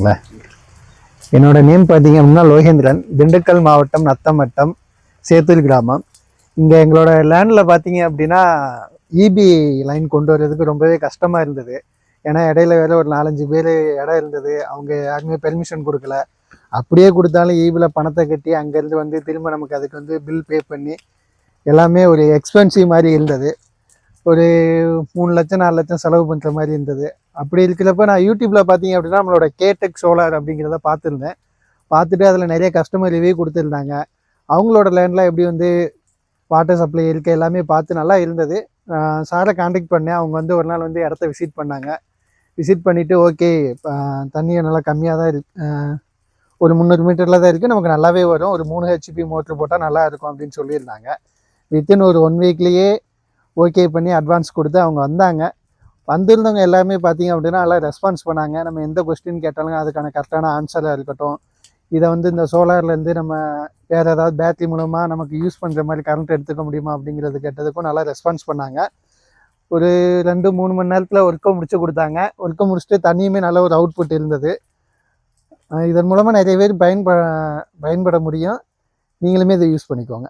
இல்ல. என்னோட நேம் பார்த்தீங்க அப்படின்னா லோகேந்திரன். திண்டுக்கல் மாவட்டம் நத்தம் வட்டம் சேத்தூர் கிராமம். இங்கே எங்களோட லேண்டில் பார்த்தீங்க அப்படின்னா இபி லைன் கொண்டு வர்றதுக்கு ரொம்பவே கஷ்டமாக இருந்தது. ஏன்னா இடையில வேற ஒரு நாலஞ்சு பேர் இடம் இருந்தது. அவங்க யாருமே பெர்மிஷன் கொடுக்கல. அப்படியே கொடுத்தாலும் ஈபியில் பணத்தை கட்டி அங்கேருந்து வந்து திரும்ப நமக்கு அதுக்கு வந்து பில் பே பண்ணி எல்லாமே ஒரு எக்ஸ்பென்சிவ் மாதிரி இருந்தது. ஒரு மூணு லட்சம் நாலு லட்சம் செலவு பண்ணுற மாதிரி இருந்தது. அப்படி இருக்கிறப்ப நான் யூடியூப்பில் பார்த்தீங்க அப்படின்னா நம்மளோட கேடெக் சோலார் அப்படிங்கிறத பார்த்துருந்தேன். பார்த்துட்டு அதில் நிறைய கஸ்டமர் ரிவ்யூ கொடுத்துருந்தாங்க. அவங்களோட லேண்டில் எப்படி வந்து வாட்டர் சப்ளை இருக்குது எல்லாமே பார்த்து நல்லா இருந்தது. சாரை காண்டாக்ட் பண்ணேன். அவங்க வந்து ஒரு நாள் வந்து இடத்த விசிட் பண்ணாங்க. விசிட் பண்ணிவிட்டு ஓகே தண்ணியை நல்லா கம்மியாக தான் இருக்கு ஒரு முந்நூறு மீட்டரில் தான் இருக்குது நமக்கு நல்லாவே வரும். ஒரு மூணு ஹெச்பி மோட்ரு போட்டால் நல்லா இருக்கும் அப்படின்னு சொல்லியிருந்தாங்க. வித்தின் ஒரு ஒன் வீக்லேயே ஓகே பண்ணி அட்வான்ஸ் கொடுத்து அவங்க வந்தாங்க. வந்திருந்தவங்க எல்லாமே பார்த்தீங்க அப்படின்னா நல்லா ரெஸ்பான்ஸ் பண்ணாங்க. நம்ம எந்த கொஸ்டின் கேட்டாலும் அதுக்கான கரெக்டான ஆன்சராக இருக்கட்டும். இதை வந்து இந்த சோலார்லேருந்து நம்ம வேறு ஏதாவது பேட்டரி மூலமாக நமக்கு யூஸ் பண்ணுற மாதிரி கரண்ட் எடுத்துக்க முடியுமா அப்படிங்கிறது கேட்டதுக்கும் நல்லா ரெஸ்பான்ஸ் பண்ணாங்க. ஒரு ரெண்டு மூணு மணி நேரத்தில் ஒர்க்கை முடிச்சு கொடுத்தாங்க. ஒர்க்கை முடிச்சுட்டு தண்ணியுமே நல்ல ஒரு அவுட்புட் இருந்தது. இதன் மூலமாக நிறைய பேர் பயன்ப பயன்பட முடியும். நீங்களுமே இதை யூஸ் பண்ணிக்கோங்க.